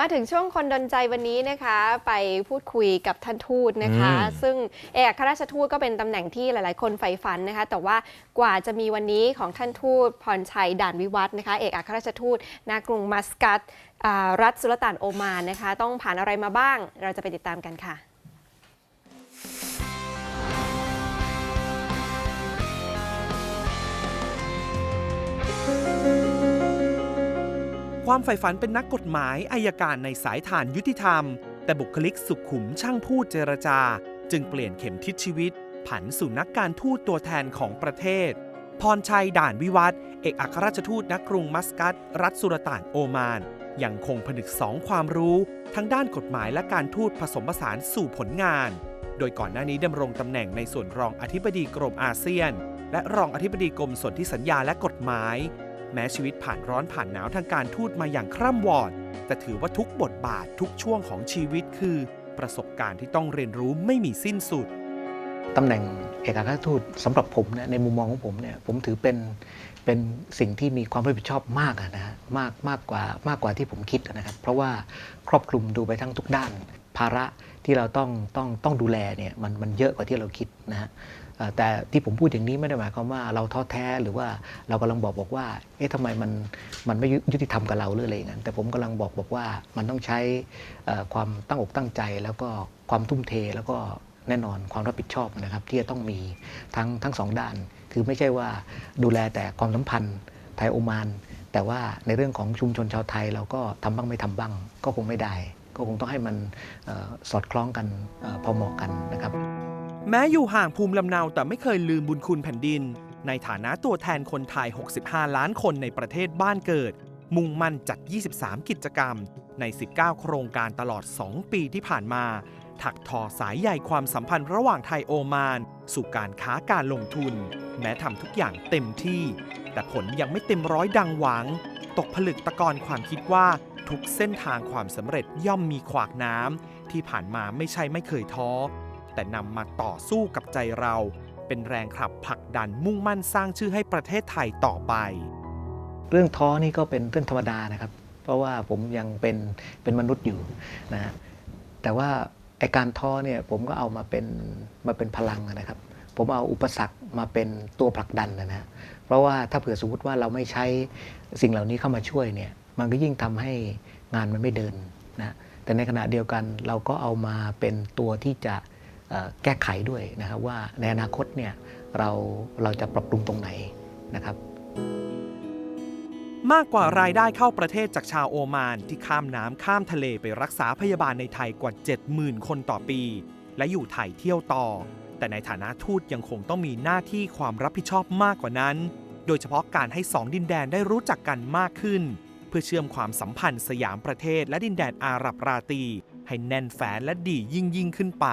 มาถึงช่วงคนดนใจวันนี้นะคะ ไปพูดคุยกับท่านทูตนะคะอืมซึ่งเอกอัครราชทูตก็เป็นตำแหน่งที่หลาย ๆ คนใฝ่ฝันนะคะ แต่ว่ากว่าจะมีวันนี้ของท่านทูตพรชัยด่านวิวัฒน์นะคะ เอกอัครราชทูตณกรุงมัสกัตอ่ารัฐสุลต่านโอมานนะคะ ต้องผ่านอะไรมาบ้าง เราจะไปติดตามกันค่ะ ความใฝ่ฝันเป็นนักกฎหมายอายการในสายฐานยุติธรรม แต่บุคลิกสุขุมช่างพูดเจรจา จึงเปลี่ยนเข็มทิศชีวิต ผันสู่นักการทูตตัวแทนของประเทศ พรชัยด่านวิวัฒเอกอัครราชทูตณกรุงมัสกัต รัฐสุลต่านโอมาน ยังคงผนึกสองความรู้ทั้งด้านกฎหมายและการทูตผสมผสานสู่ผลงาน โดยก่อนหน้านี้ดำรงตำแหน่งในส่วนรองอธิบดีกรมอาเซียน และรองอธิบดีกรมสนธิสัญญาและกฎหมาย แม้ชีวิตผ่านร้อนผ่านหนาวทางการทูตมาอย่างคร่ำวอด แต่ถือว่าทุกบทบาททุกช่วงของชีวิตคือ ประสบการณ์ที่ต้องเรียนรู้ไม่มีสิ้นสุดตำแหน่งเอกอัครทูตสำหรับผมเนี่ยในมุมมองของผมเนี่ยผมถือเป็นเป็นสิ่งที่มีความรับผิดชอบมากนะฮะมากมากกว่ามากกว่าที่ผมคิดนะครับ เพราะว่าครอบคลุมดูไปทั้งทุกด้าน ภาระที่เราต้องต้องต้องดูแลเนี่ยมันมันเยอะกว่าที่เราคิดนะฮะแต่ที่ผมพูดอย่างนี้ไม่ได้หมายความว่าเราท้อแท้หรือว่าเรากำลังบอกบอกว่า เอ๊ะทำไมมันมันไม่ยุติธรรมกับเราหรืออะไรอย่างนั้น แต่ผมกำลังบอกบอกว่ามันต้องใช้ความตั้งอกตั้งใจ แล้วก็ความทุ่มเทแล้วก็แน่นอนความรับผิดชอบนะครับ ที่จะต้องมีทั้งทั้งสองด้าน คือไม่ใช่ว่าดูแลแต่ความสัมพันธ์ไทยโอมาน แต่ว่าในเรื่องของชุมชนชาวไทยเราก็ทำบ้างไม่ทำบ้างก็คงไม่ได้ ก็คงต้องให้มันออสอดคล้องกันออพอเหมาะกันนะครับ แม้อยู่ห่างภูมิลำเนาแต่ไม่เคยลืมบุญคุณแผ่นดิน ในฐานะตัวแทนคนไทย 65 ล้านคนในประเทศบ้านเกิด มุ่งมั่นจัด 23 กิจกรรม ใน 19 โครงการตลอด 2 ปีที่ผ่านมา ถักทอสายใยความสัมพันธ์ระหว่างไทยโอมาน สู่การค้าการลงทุน แม้ทำทุกอย่างเต็มที่ แต่ผลยังไม่เต็มร้อยดังหวัง ตกผลึกตะกอนความคิดว่า ทุกเส้นทางความสำเร็จย่อมมีขวากน้ำที่ผ่านมาไม่ใช่ไม่เคยท้อ แต่นำมาต่อสู้กับใจเรา เป็นแรงขับผลักดันมุ่งมั่นสร้างชื่อให้ประเทศไทยต่อไป เรื่องท้อนี่ก็เป็นเรื่องธรรมดานะครับ เพราะว่าผมยังเป็นเป็นมนุษย์อยู่นะแต่ว่าไอการท้อเนี่ยผมก็เอามาเป็นมาเป็นพลังนะครับ ผมเอาอุปสรรคมาเป็นตัวผลักดันนะฮะเพราะว่าถ้าเผื่อสมมติว่าเราไม่ใช้สิ่งเหล่านี้เข้ามาช่วยเนี่ย มันก็ยิ่งทำให้งานมันไม่เดินนะแต่ในขณะเดียวกันเราก็เอามาเป็นตัวที่จะเอ่อแก้ไขด้วยนะครับว่าในอนาคตเนี่ยเราเราจะปรับปรุงตรงไหนนะครับ มากกว่ารายได้เข้าประเทศจากชาวโอมานที่ข้ามน้ำข้ามทะเลไปรักษาพยาบาลในไทยกว่า 70,000 คนต่อปี และอยู่ไทยเที่ยวต่อ แต่ในฐานะทูตยังคงต้องมีหน้าที่ความรับผิดชอบมากกว่านั้น โดยเฉพาะการให้สองดินแดนได้รู้จักกันมากขึ้น เพื่อเชื่อมความสัมพันธ์สยามประเทศและดินแดนอาหรับราตี ให้แน่นแฟ้นและดียิ่งยิ่งขึ้นไป